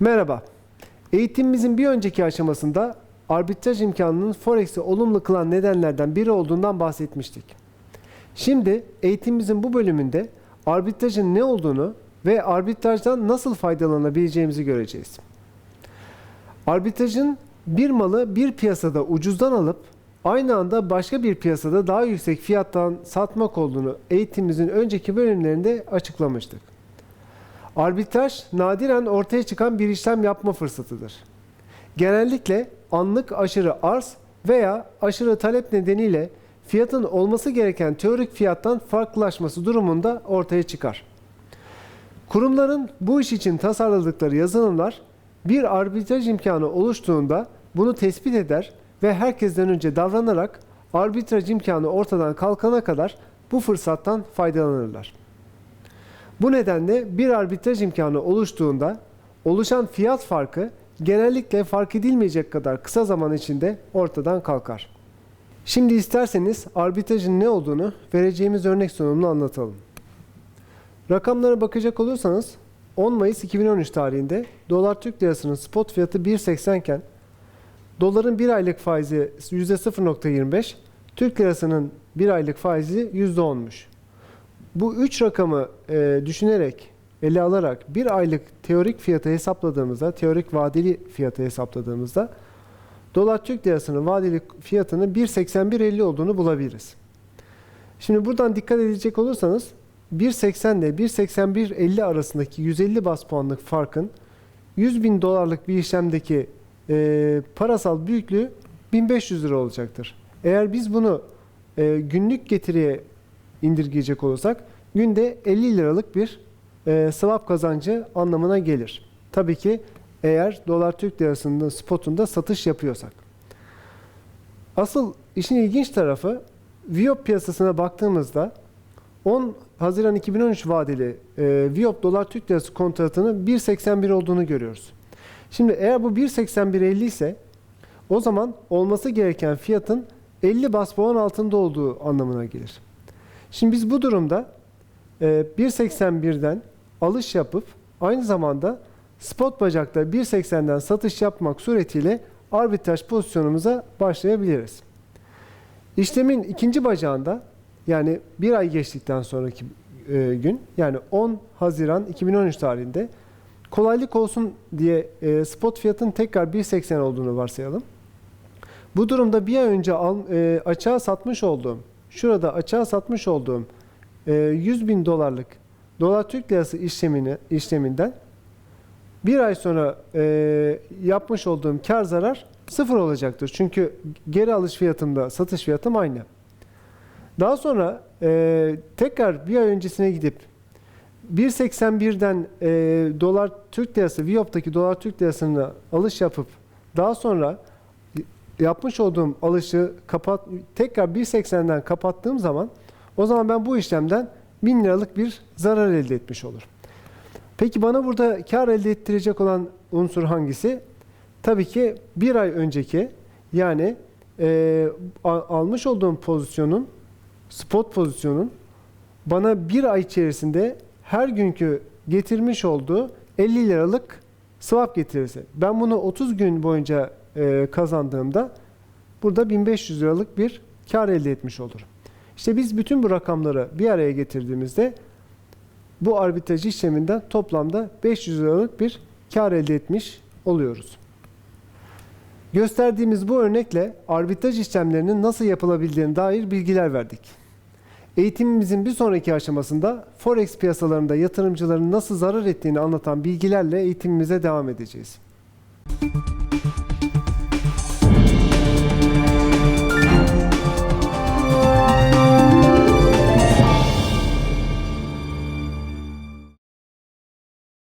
Merhaba. Eğitimimizin bir önceki aşamasında arbitraj imkanının Forex'i olumlu kılan nedenlerden biri olduğundan bahsetmiştik. Şimdi eğitimimizin bu bölümünde arbitrajın ne olduğunu ve arbitrajdan nasıl faydalanabileceğimizi göreceğiz. Arbitrajın bir malı bir piyasada ucuzdan alıp aynı anda başka bir piyasada daha yüksek fiyattan satmak olduğunu eğitimimizin önceki bölümlerinde açıklamıştık. Arbitraj nadiren ortaya çıkan bir işlem yapma fırsatıdır. Genellikle anlık aşırı arz veya aşırı talep nedeniyle fiyatın olması gereken teorik fiyattan farklılaşması durumunda ortaya çıkar. Kurumların bu iş için tasarladıkları yazılımlar bir arbitraj imkanı oluştuğunda bunu tespit eder ve herkesten önce davranarak arbitraj imkanı ortadan kalkana kadar bu fırsattan faydalanırlar. Bu nedenle bir arbitraj imkanı oluştuğunda oluşan fiyat farkı genellikle fark edilmeyecek kadar kısa zaman içinde ortadan kalkar. Şimdi isterseniz arbitrajın ne olduğunu vereceğimiz örnek sunumunu anlatalım. Rakamlara bakacak olursanız 10 Mayıs 2013 tarihinde dolar Türk lirasının spot fiyatı 1.80 iken doların 1 aylık faizi %0.25, Türk lirasının 1 aylık faizi %10'muş. Bu üç rakamı e, düşünerek, ele alarak bir aylık teorik fiyatı hesapladığımızda, teorik vadeli fiyatı hesapladığımızda dolar Türk lirasının vadeli fiyatını 1.8150 olduğunu bulabiliriz. Şimdi buradan dikkat edecek olursanız 1.80 ile 1.8150 arasındaki 150 bas puanlık farkın 100 bin dolarlık bir işlemdeki e, parasal büyüklüğü 1500 lira olacaktır. Eğer biz bunu e, günlük getiriye indirgeyecek olursak günde 50 liralık bir e, swap kazancı anlamına gelir. Tabii ki eğer dolar Türk lirasının spotunda satış yapıyorsak. Asıl işin ilginç tarafı Viop piyasasına baktığımızda 10 Haziran 2013 vadeli e, Viop dolar Türk lirası kontratının 1.81 olduğunu görüyoruz. Şimdi eğer bu 1.81.50 ise o zaman olması gereken fiyatın 50 bas puan altında olduğu anlamına gelir. Şimdi biz bu durumda e, 1.81'den alış yapıp aynı zamanda spot bacakta 1.80'den satış yapmak suretiyle arbitraj pozisyonumuza başlayabiliriz. İşlemin ikinci bacağında yani bir ay geçtikten sonraki e, gün yani 10 Haziran 2013 tarihinde kolaylık olsun diye e, spot fiyatın tekrar 1.80 olduğunu varsayalım. Bu durumda bir ay önce al, e, açığa satmış olduğum, şurada açığa satmış olduğum e, 100 bin dolarlık dolar Türk lirası işlemini, işleminden bir ay sonra e, yapmış olduğum kar zarar sıfır olacaktır. Çünkü geri alış fiyatımda satış fiyatım aynı. Daha sonra e, tekrar bir ay öncesine gidip 1.81'den e, dolar Türk lirası, Viop'taki dolar Türk lirasına alış yapıp daha sonra yapmış olduğum alışı kapat tekrar 1.80'den kapattığım zaman o zaman ben bu işlemden 1000 liralık bir zarar elde etmiş olurum. Peki bana burada kar elde ettirecek olan unsur hangisi? Tabii ki bir ay önceki yani e, almış olduğum pozisyonun spot pozisyonun bana bir ay içerisinde her günkü getirmiş olduğu 50 liralık swap getirisi. Ben bunu 30 gün boyunca e, kazandığımda burada 1500 liralık bir kar elde etmiş olurum. İşte biz bütün bu rakamları bir araya getirdiğimizde bu arbitraj işleminden toplamda 500 liralık bir kar elde etmiş oluyoruz. Gösterdiğimiz bu örnekle arbitraj işlemlerinin nasıl yapılabildiğine dair bilgiler verdik. Eğitimimizin bir sonraki aşamasında Forex piyasalarında yatırımcıların nasıl zarar ettiğini anlatan bilgilerle eğitimimize devam edeceğiz.